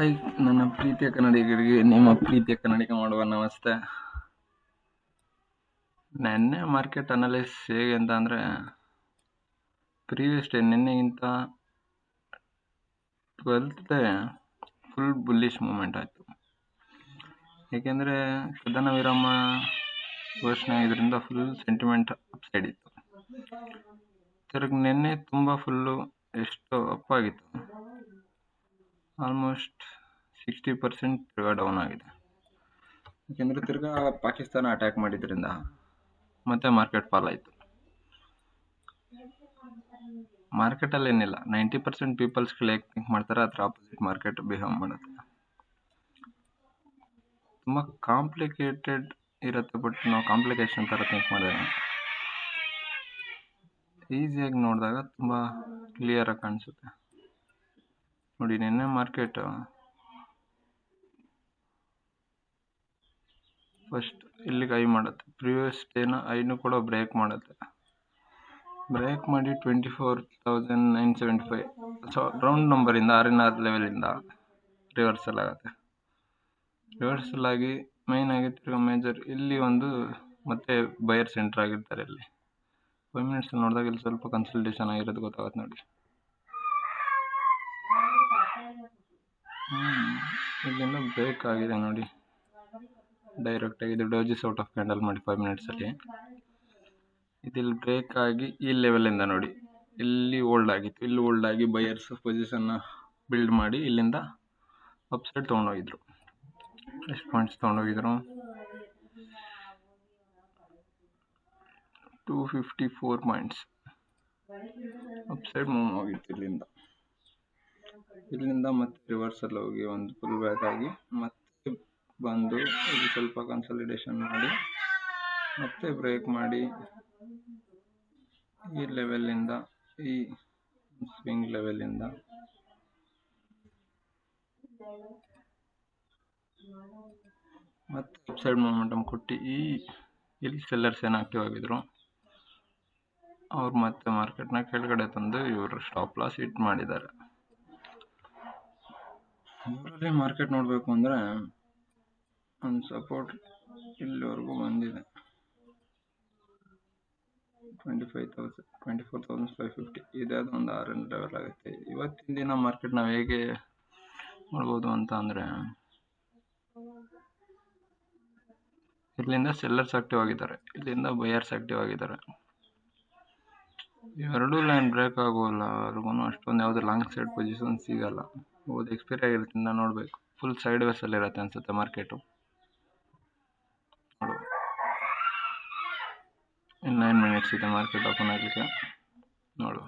Hi ನನ್ನ ಪ್ರೀತಿಯ ಕನ್ನಡಿಗರಿಗೆ, ನಿಮ್ಮ ಪ್ರೀತಿಯ ಕನ್ನಡಿಗೆ ಮಾಡುವ ನಮಸ್ತೆ. ನೆನ್ನೆ ಮಾರ್ಕೆಟ್ ಅನಾಲಿಸ್ ಹೇಗೆ ಅಂತ ಅಂದರೆ previous day ನಿನ್ನೆಗಿಂತ twelfth day full bullish moment ಆಯಿತು. ಏಕೆಂದರೆ ಕದನ ವಿರಾಮ ಘೋಷಣೆ ಇದರಿಂದ ಫುಲ್ ಸೆಂಟಿಮೆಂಟ್ ಅಪ್ಸೈಡ್ ಇತ್ತು. ತಿರ್ಗಿ ನಿನ್ನೆ ತುಂಬ ಫುಲ್ಲು ಎಷ್ಟು ಅಪ್ ಆಗಿತ್ತು. ಆಲ್ಮೋಸ್ಟ್ ಸಿಕ್ಸ್ಟಿ ಪರ್ಸೆಂಟ್ ತಿರ್ಗಾ ಡೌನ್ ಆಗಿದೆ. ಯಾಕೆಂದರೆ ತಿರ್ಗಾ ಪಾಕಿಸ್ತಾನ ಅಟ್ಯಾಕ್ ಮಾಡಿದ್ರಿಂದ ಮತ್ತೆ ಮಾರ್ಕೆಟ್ ಫಾಲ್ ಆಯಿತು. ಮಾರ್ಕೆಟಲ್ಲಿ ಏನಿಲ್ಲ ನೈಂಟಿ ಪರ್ಸೆಂಟ್ ಪೀಪಲ್ಸ್ಗಳು ಹೇಗೆ ಥಿಂಕ್ ಮಾಡ್ತಾರೆ, ಅದರ ಆಪೋಸಿಟ್ ಮಾರ್ಕೆಟ್ ಬಿಹೇವ್ ಮಾಡುತ್ತೆ. ತುಂಬ ಕಾಂಪ್ಲಿಕೇಟೆಡ್ ಇರುತ್ತೆ ಬಟ್ ನಾವು ಕಾಂಪ್ಲಿಕೇಶನ್ ಥರ ಥಿಂಕ್ ಮಾಡಿದ್ರೆ ಈಸಿಯಾಗಿ ನೋಡಿದಾಗ ತುಂಬ ಕ್ಲಿಯರಾಗಿ ಕಾಣಿಸುತ್ತೆ. ನೋಡಿ ನಿನ್ನೆ ಮಾರ್ಕೆಟ್ ಫಸ್ಟ್ ಇಲ್ಲಿಗೆ ಐ ಮಾಡುತ್ತೆ. ಪ್ರಿವಿಯಸ್ ಡೇನ ಐನು ಕೂಡ ಬ್ರೇಕ್ ಮಾಡುತ್ತೆ. ಬ್ರೇಕ್ ಮಾಡಿ twenty four thousand nine seventy five so round ನಂಬರಿಂದ ಆರ್ ಎನ್ ಆರ್ ಲೆವೆಲಿಂದ ರಿವರ್ಸಲ್ ಆಗುತ್ತೆ. ರಿವರ್ಸಲ್ ಆಗಿ ಮೈನ್ ಆಗಿ ತಿರ್ಗಾ ಮೇಜರ್ ಇಲ್ಲಿ ಒಂದು ಮತ್ತೆ ಬಯರ್ ಸೆಂಟರ್ ಆಗಿರ್ತಾರೆ ಇಲ್ಲಿ. ಫೈವ್ ಮಿನಿಟ್ಸ್ ನೋಡಿದಾಗ ಇಲ್ಲಿ ಸ್ವಲ್ಪ ಕನ್ಸಲ್ಟೇಷನ್ ಆಗಿರೋದು ಗೊತ್ತಾಗುತ್ತೆ ನೋಡಿ. ಇಲ್ಲಿಂದ ಬ್ರೇಕ್ ಆಗಿದೆ ನೋಡಿ ಡೈರೆಕ್ಟಾಗಿ ಇದು ಡೋಜಿಸ್ ಔಟ್ ಆಫ್ ಕ್ಯಾಂಡಲ್ ಮಾಡಿ ಫೈವ್ ಮಿನಿಟ್ಸಲ್ಲಿ ಇದಿಲ್ಲಿ ಆಗಿ ಈ ಲೆವೆಲಿಂದ ನೋಡಿ. ಇಲ್ಲಿ ಓಲ್ಡ್ ಆಗಿತ್ತು. ಇಲ್ಲಿ ಓಲ್ಡ್ ಆಗಿ ಬೈಯರ್ಸ್ ಪೊಸಿಷನ್ನ ಬಿಲ್ಡ್ ಮಾಡಿ ಇಲ್ಲಿಂದ ಅಪ್ಸೈಡ್ ತೊಗೊಂಡೋಗಿದ್ರು. ಎಷ್ಟು points ತೊಗೊಂಡೋಗಿದ್ರು. Two fifty four points upside move ಆಗಿತ್ತು ಇಲ್ಲಿಂದ. ಇಲ್ಲಿಂದ ಮತ್ತೆ ರಿವರ್ಸಲ್ಲಿ ಹೋಗಿ ಒಂದು ಫುಲ್ ಬ್ಯಾಕ್ ಆಗಿ ಮತ್ತೆ ಬಂದು ಇಲ್ಲಿ ಸ್ವಲ್ಪ ಕನ್ಸಲಿಡೇಷನ್ ಮಾಡಿ ಮತ್ತೆ ಬ್ರೇಕ್ ಮಾಡಿ ಈ ಲೆವೆಲಿಂದ ಈ ಸ್ವಿಂಗ್ ಲೆವೆಲಿಂದ ಮತ್ತೆ ಸೈಡ್ ಮೂಮೆಂಟಮ್ ಕೊಟ್ಟು ಈ ಇಲ್ಲಿ ಸೆಲ್ಲರ್ಸ್ ಏನು ಆಕ್ಟಿವ್ ಆಗಿದ್ರು, ಅವ್ರು ಮತ್ತೆ ಮಾರ್ಕೆಟ್ನ ಕೆಳಗಡೆ ತಂದು ಇವರು ಸ್ಟಾಪ್ ಲಾಸ್ ಹಿಟ್ ಮಾಡಿದ್ದಾರೆ. ಇವರಲ್ಲಿ ಮಾರ್ಕೆಟ್ ನೋಡಬೇಕು ಅಂದರೆ ಒಂದು ಸಪೋರ್ಟ್ ಇಲ್ಲಿವರೆಗೂ ಬಂದಿದೆ. Twenty five thousand twenty four thousand five fifty ಇದಾದ ಒಂದು ಆರ್ ಲೆವೆಲ್ ಆಗುತ್ತೆ. ಇವತ್ತಿನ ದಿನ ಮಾರ್ಕೆಟ್ ನಾವು ಹೇಗೆ ಮಾಡ್ಬೋದು ಅಂತ ಅಂದರೆ, ಇಲ್ಲಿಂದ ಸೆಲ್ಲರ್ಸ್ ಆಕ್ಟಿವ್ ಆಗಿದ್ದಾರೆ. ಇಲ್ಲಿಂದ ಬಯರ್ಸ್ ಆಕ್ಟಿವ್ ಆಗಿದ್ದಾರೆ. ಇವೆರಡೂ ಲೈನ್ ಬ್ರೇಕ್ ಆಗೋಲ್ಲ ಅವ್ರಿಗೂ ಅಷ್ಟೊಂದು ಯಾವುದು ಲಾಂಗ್ ಸೈಡ್ ಪೊಸಿಷನ್ ಸಿಗಲ್ಲ. ಹೌದು ಎಕ್ಸ್ಪೈರಿ ಆಗಿರೋದ್ರಿಂದ ನೋಡಬೇಕು. ಫುಲ್ ಸೈಡ್ ವೇಸಲ್ಲಿ ಇರುತ್ತೆ ಅನ್ಸುತ್ತೆ ಮಾರ್ಕೆಟು ಇನ್ನು ನೈನ್ ಮಿನಿಟ್ಸ್ ಇದೆ ಮಾರ್ಕೆಟ್ ಓಪನ್ ಆಗಲಿಕ್ಕೆ? ನೋಡು